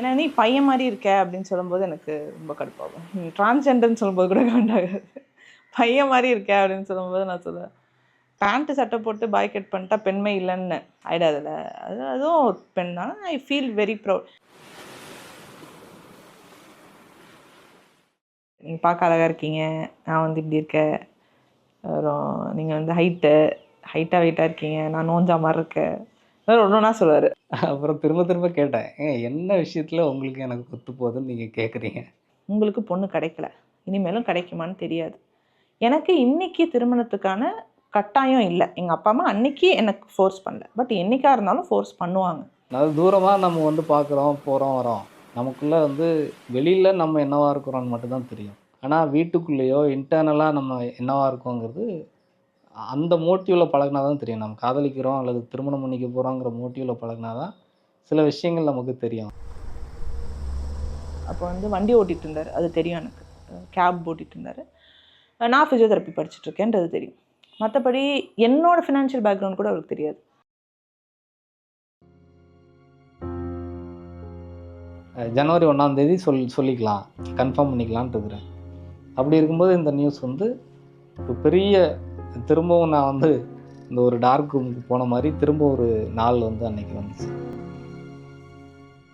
ஏன்னா நீ பையன் மாதிரி இருக்க அப்படின்னு சொல்லும்போது எனக்கு ரொம்ப கடுப்பாகும். டிரான்ஸ்ஜெண்டர்னு சொல்லும்போது கூட கண்டாகாது பையன் மாதிரி இருக்க அப்படின்னு சொல்லும்போது நான் சொல்லுவேன் பேண்ட்டு சட்டை போட்டு பாய் கட் பண்ணிட்டா பெண்மை இல்லைன்னு. ஆயிடாதுல்ல அது அதுவும் ஒரு பெண் தான். ஐ ஃபீல் வெரி ப்ரௌட் நீங்கள் பார்க்க அழகாக இருக்கீங்க. நான் வந்து இப்படி இருக்கேன். அப்புறம் நீங்கள் வந்து ஹைட்டு ஹைட்டாக வெயிட்டாக இருக்கீங்க. நான் நோஞ்சா மாதிரி இருக்கேன். வேறு ஒன்று ஒன்றா சொல்லுவார். அப்புறம் திரும்ப திரும்ப கேட்டேன் ஏன் என்ன விஷயத்தில் உங்களுக்கு எனக்கு ஒத்து போகுதுன்னு நீங்கள் கேட்குறீங்க உங்களுக்கு பொண்ணு கிடைக்கல. இனிமேலும் கிடைக்குமான்னு தெரியாது. எனக்கு இன்னைக்கு திருமணத்துக்கான கட்டாயம் இல்லை. எங்கள் அப்பா அம்மா அன்னைக்கு எனக்கு ஃபோர்ஸ் பண்ணல. பட் என்னைக்கா இருந்தாலும் ஃபோர்ஸ் பண்ணுவாங்க. அதாவது தூரமாக நம்ம வந்து பார்க்குறோம் போகிறோம் வரோம் நமக்குள்ளே வந்து வெளியில் நம்ம என்னவா இருக்கிறோம்னு மட்டும்தான் தெரியும். ஆனால் வீட்டுக்குள்ளேயோ இன்டர்னலாக நம்ம என்னவா இருக்கோங்கிறது அந்த மோட்டிவில் பழகினா தான் தெரியும். நம்ம காதலிக்கிறோம் அல்லது திருமணம் பண்ணிக்க போகிறோங்கிற மோட்டிவில் பழகினா தான் சில விஷயங்கள் நமக்கு தெரியும். அப்போ வந்து வண்டி ஓட்டிகிட்டு இருந்தார். அது தெரியும் எனக்கு. கேப் ஓட்டிகிட்டு இருந்தார். நான் ஃபிசியோதெரப்பி படிச்சுட்டு இருக்கேன்றது தெரியும். மற்றபடி என்னோட ஃபினான்ஷியல் பேக்ரவுண்ட் கூட அவருக்கு தெரியாது. ஜனவரி ஒன்றாம் தேதி சொல் சொல்லிக்கலாம். கன்ஃபார்ம் பண்ணிக்கலான்ட்டு இருக்கிறேன். அப்படி இருக்கும்போது இந்த நியூஸ் வந்து ஒரு பெரிய திரும்பவும் நான் வந்து இந்த ஒரு டார்க் ரூமுக்கு போன மாதிரி திரும்ப ஒரு நாள் வந்து அன்னைக்கு வந்துச்சு.